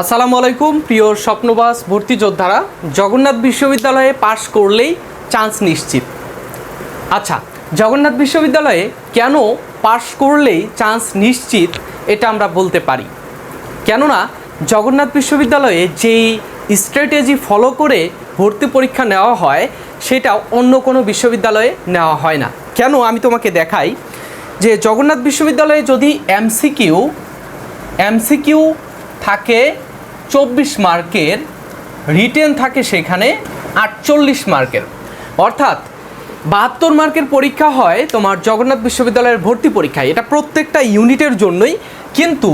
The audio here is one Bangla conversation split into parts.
আসসালামু আলাইকুম, প্রিয় স্বপ্নবাস ভর্তি যোদ্ধারা। জগন্নাথ বিশ্ববিদ্যালয়ে পাশ করলেই চান্স নিশ্চিত। আচ্ছা জগন্নাথ বিশ্ববিদ্যালয়ে কেন পাশ করলেই চান্স নিশ্চিত এটা আমরা বলতে পারি। কেননা, জগন্নাথ বিশ্ববিদ্যালয়ে যেই স্ট্র্যাটেজি ফলো করে ভর্তি পরীক্ষা নেওয়া হয়, সেটা অন্য কোনো বিশ্ববিদ্যালয়ে নেওয়া হয় না। কেন আমি তোমাকে দেখাই যে জগন্নাথ বিশ্ববিদ্যালয়ে যদি এমসিকিউ এমসিকিউ থাকে চব্বিশ মার্কের রিটেন থাকে সেখানে আটচল্লিশ মার্কের। অর্থাৎ বাহাত্তর মার্কের পরীক্ষা হয় তোমার জগন্নাথ বিশ্ববিদ্যালয়ের ভর্তি পরীক্ষায়। এটা প্রত্যেকটা ইউনিটের জন্যই, কিন্তু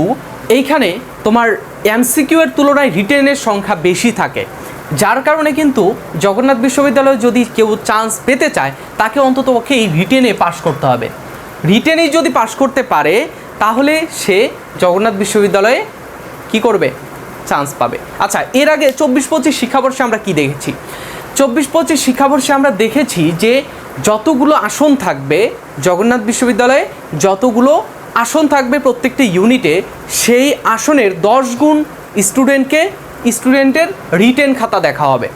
এইখানে তোমার এমসিকিউ এর তুলনায় রিটেনের সংখ্যা বেশি থাকে। যার কারণে কিন্তু জগন্নাথ বিশ্ববিদ্যালয়ে যদি কেউ চান্স পেতে চায়, তাকে অন্তত পক্ষে এই রিটেনে পাশ করতে হবে। রিটেনেই যদি পাশ করতে পারে, তাহলে সে জগন্নাথ বিশ্ববিদ্যালয়ে কি করবে? চান্স পাবে। আচ্ছা এর আগে চব্বিশ পঁচিশ শিক্ষাবর্ষে আমরা কি দেখেছি? চব্বিশ পঁচিশ শিক্ষাবর্ষে আমরা দেখেছি যে যতগুলো আসন থাকবে জগন্নাথ বিশ্ববিদ্যালয়ে, যতগুলো আসন থাকবে প্রত্যেকটি ইউনিটে সেই আসনের দশ গুণ স্টুডেন্টকে স্টুডেন্টের রিটেন খাতা দেখা হবে।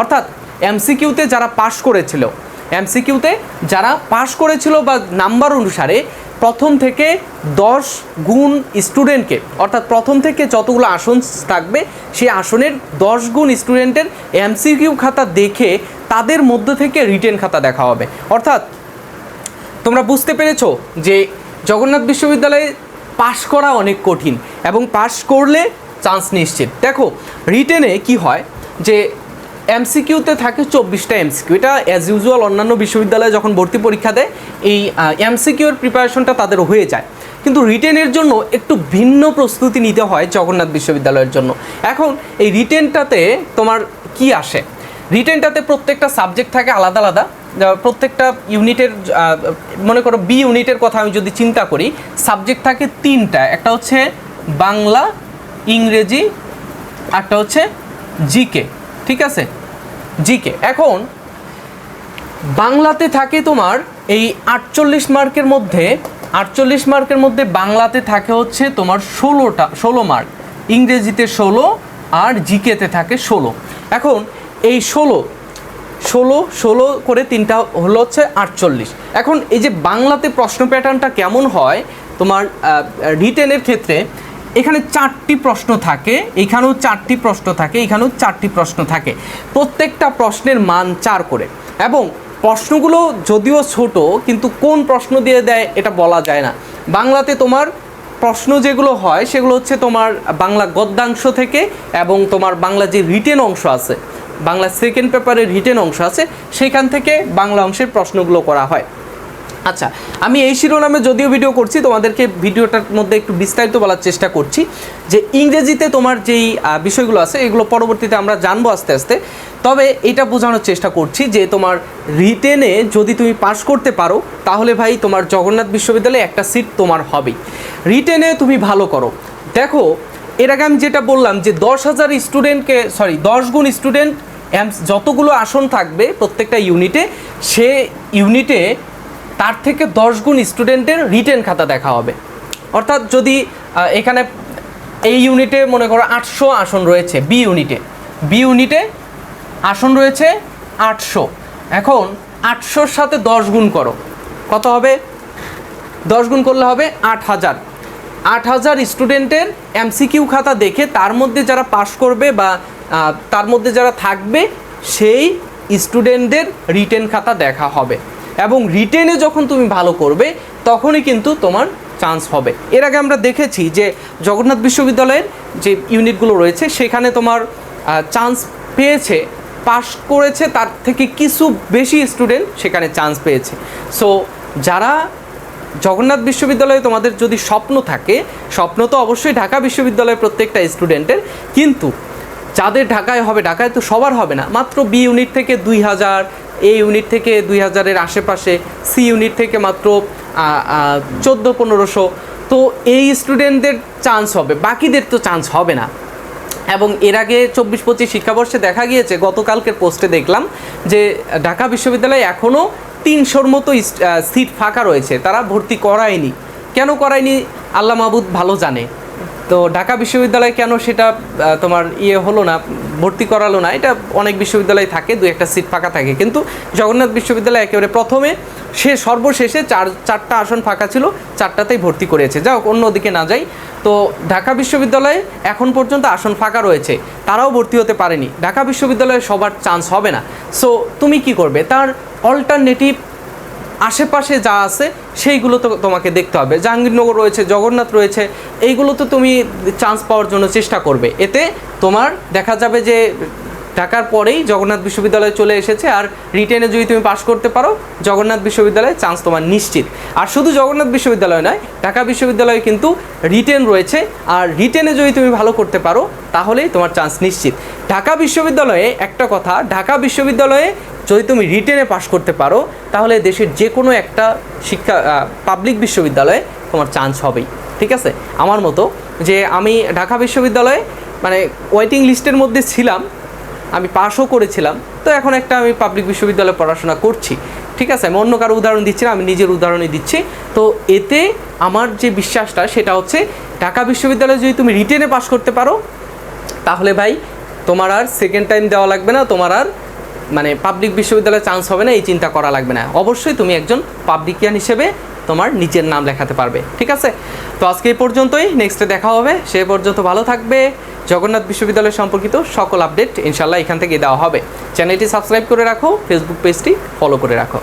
অর্থাৎ এমসিকিউতে যারা পাশ করেছিল এমসিকিউতে যারা পাশ করেছিল বা নাম্বার অনুসারে প্রথম থেকে দশ গুণ স্টুডেন্টকে অর্থাৎ প্রথম থেকে যতগুলো আসন থাকবে সেই আসনের দশ গুণ স্টুডেন্টের এমসিকিউ খাতা দেখে তাদের মধ্যে থেকে রিটেন খাতা দেখা হবে। অর্থাৎ তোমরা বুঝতে পেরেছ যে জগন্নাথ বিশ্ববিদ্যালয়ে পাশ করা অনেক কঠিন এবং পাশ করলে চান্স নিশ্চিত। দেখো রিটেনে কি হয় যে এমসিকিউতে থাকে চব্বিশটা এমসিকিউ। এটা অ্যাজ ইউজুয়াল অন্যান্য বিশ্ববিদ্যালয়ে যখন ভর্তি পরীক্ষা দেয়, এই এমসিকিউর প্রিপারেশনটা তাদের হয়ে যায়। কিন্তু রিটেনের জন্য একটু ভিন্ন প্রস্তুতি নিতে হয় জগন্নাথ বিশ্ববিদ্যালয়ের জন্য। এখন এই রিটেনটাতে তোমার কি আসে? রিটেনটাতে প্রত্যেকটা সাবজেক্ট থাকে আলাদা আলাদা। প্রত্যেকটা ইউনিটের মনে করো বি ইউনিটের কথা আমি যদি চিন্তা করি সাবজেক্ট থাকে তিনটা। একটা হচ্ছে বাংলা, ইংরেজি একটা হচ্ছে জিকে ঠিক আছে? জিকে এখন বাংলাতে থাকে তোমার এই আটচল্লিশ মার্কের মধ্যে, আটচল্লিশ মার্কের মধ্যে বাংলাতে থাকে হচ্ছে তোমার ষোলোটা, ষোলো মার্ক। ইংরেজিতে ষোলো আর জিকেতে থাকে ষোলো। এখন এই ষোলো ষোলো ষোলো করে তিনটা হলো হচ্ছে আটচল্লিশ। এখন এই যে বাংলাতে প্রশ্ন প্যাটার্নটা কেমন হয় তোমার রিটেনের ক্ষেত্রে এখানে চারটি প্রশ্ন থাকে, এখানেও চারটি প্রশ্ন থাকে, এখানেও চারটি প্রশ্ন থাকে। প্রত্যেকটা প্রশ্নের মান চার করে। এবং প্রশ্নগুলো যদিও ছোট, কিন্তু কোন প্রশ্ন দিয়ে দেয় এটা বলা যায় না। বাংলাতে তোমার প্রশ্ন যেগুলো হয়, সেগুলো হচ্ছে তোমার বাংলা গদ্যাংশ থেকে এবং তোমার বাংলা যে রিটেন অংশ আছে, বাংলা সেকেন্ড পেপারের রিটেন অংশ আছে, সেখান থেকে বাংলা অংশের প্রশ্নগুলো করা হয়। আচ্ছা আমি এই শিরোনামে যদিও ভিডিও করছি, তোমাদেরকে ভিডিওটার মধ্যে একটু বিস্তারিত বলার চেষ্টা করছি যে ইংরেজিতে তোমার যেই বিষয়গুলো আছে, এগুলো পরবর্তীতে আমরা জানব আস্তে আস্তে। তবে এটা বোঝানোর চেষ্টা করছি যে তোমার রিটেনে যদি তুমি পাশ করতে পারো, তাহলে ভাই তোমার জগন্নাথ বিশ্ববিদ্যালয়ে একটা সিট তোমার হবেই। রিটেনে তুমি ভালো করো। দেখো, এর আগে আমি যেটা বললাম যে দশ হাজার স্টুডেন্টকে সরি দশ গুণ স্টুডেন্ট যতগুলো আসন থাকবে প্রত্যেকটা ইউনিটে সে ইউনিটে তার থেকে দশ গুণ স্টুডেন্টের রিটেন খাতা দেখা হবে। অর্থাৎ যদি এখানে এই ইউনিটে মনে করো আটশো আসন রয়েছে বি ইউনিটে বি ইউনিটে আসন রয়েছে আটশো। এখন আটশোর সাথে দশ গুণ করো। কত হবে? দশ গুণ করলে হবে আট হাজার। আট হাজার স্টুডেন্টের এমসিকিউ খাতা দেখে তার মধ্যে যারা পাশ করবে বা তার মধ্যে যারা থাকবে, সেই স্টুডেন্টদের রিটেন খাতা দেখা হবে। এবং রিটেনে যখন তুমি ভালো করবে, তখনই কিন্তু তোমার চান্স হবে। এর আগে আমরা দেখেছি যে জগন্নাথ বিশ্ববিদ্যালয়ের যে ইউনিটগুলো রয়েছে, সেখানে তোমার চান্স পেয়েছে পাশ করেছে, তার থেকে কিছু বেশি স্টুডেন্ট সেখানে চান্স পেয়েছে। সো যারা জগন্নাথ বিশ্ববিদ্যালয়ে তোমাদের যদি স্বপ্ন থাকে, স্বপ্ন তো অবশ্যই ঢাকা বিশ্ববিদ্যালয়ের প্রত্যেকটা স্টুডেন্টের কিন্তু যাদের ঢাকায় হবে, ঢাকায় তো সবার হবে না, মাত্র বি ইউনিট থেকে দুই হাজার এ ইউনিট থেকে দুই হাজারের আশেপাশে সি ইউনিট থেকে মাত্র চোদ্দ পনেরোশো তো এই স্টুডেন্টদের চান্স হবে, বাকিদের তো চান্স হবে না। এবং এর আগে চব্বিশ পঁচিশ শিক্ষাবর্ষে দেখা গিয়েছে, গতকালকের পোস্টে দেখলাম যে ঢাকা বিশ্ববিদ্যালয়ে এখনও তিনশোর মতো সিট ফাঁকা রয়েছে, তারা ভর্তি করায়নি। কেন করায়নি? আল্লাহ মাহবুদ ভালো জানে। তো ঢাকা বিশ্ববিদ্যালয় কেন সেটা তোমার ইয়ে হলো না, ভর্তি করালো না, এটা অনেক বিশ্ববিদ্যালয় থাকে, দু একটা সিট ফাঁকা থাকে। কিন্তু জগন্নাথ বিশ্ববিদ্যালয় একেবারে প্রথমে সে সর্বশেষে চার, চারটা আসন ফাঁকা ছিল, চারটাতেই ভর্তি করেছে। যাও অন্যদিকে না যাই। তো ঢাকা বিশ্ববিদ্যালয়ে এখন পর্যন্ত আসন ফাঁকা রয়েছে, তারাও ভর্তি হতে পারেনি। ঢাকা বিশ্ববিদ্যালয়ে সবার চান্স হবে না। সো তুমি কি করবে? তার অল্টারনেটিভ আশেপাশে যা আছে, সেইগুলো তো তোমাকে দেখতে হবে। জাহাঙ্গীরনগর রয়েছে, জগন্নাথ রয়েছে, এইগুলো তো তুমি চান্স পাওয়ার জন্য চেষ্টা করবে। এতে তোমার দেখা যাবে যে ঢাকার পরেই জগন্নাথ বিশ্ববিদ্যালয়ে চলে এসেছে আর রিটেনে যদি তুমি পাশ করতে পারো, জগন্নাথ বিশ্ববিদ্যালয়ে চান্স তোমার নিশ্চিত। আর শুধু জগন্নাথ বিশ্ববিদ্যালয় নয়, ঢাকা বিশ্ববিদ্যালয়ে কিন্তু রিটেন রয়েছে আর রিটেনে যদি তুমি ভালো করতে পারো, তাহলেই তোমার চান্স নিশ্চিত। ঢাকা বিশ্ববিদ্যালয়ে একটা কথা, ঢাকা বিশ্ববিদ্যালয়ে যদি তুমি রিটেনে পাশ করতে পারো, তাহলে দেশের যে কোনো একটা শিক্ষা পাবলিক বিশ্ববিদ্যালয়ে তোমার চান্স হবেই। ঠিক আছে? আমার মতো যে আমি ঢাকা বিশ্ববিদ্যালয়ে মানে ওয়েটিং লিস্টের মধ্যে ছিলাম, আমি পাশও করেছিলাম, তো এখন একটা আমি পাবলিক বিশ্ববিদ্যালয়ে পড়াশোনা করছি। ঠিক আছে? আমি অন্য কারও উদাহরণ দিচ্ছি না, আমি নিজের উদাহরণই দিচ্ছি। তো এতে আমার যে বিশ্বাসটা, সেটা হচ্ছে ঢাকা বিশ্ববিদ্যালয়ে যদি তুমি রিটেনে পাশ করতে পারো, তাহলে ভাই তোমার আর সেকেন্ড টাইম দেওয়া লাগবে না, তোমার আর মানে পাবলিক বিশ্ববিদ্যালয়ে চান্স হবে না, এই চিন্তা করা লাগবে না। অবশ্যই তুমি একজন পাবলিকিয়ান হিসেবে তোমার নিজের নাম লেখাতে পারবে, ঠিক আছে? তো আজকে এই পর্যন্তই নেক্সটে দেখা হবে, সে পর্যন্ত ভালো থাকবে। জগন্নাথ বিশ্ববিদ্যালয় সম্পর্কিত সকল আপডেট ইনশাল্লাহ এখান থেকে দেওয়া হবে। চ্যানেলটি সাবস্ক্রাইব করে রাখো ফেসবুক পেজটি ফলো করে রাখো।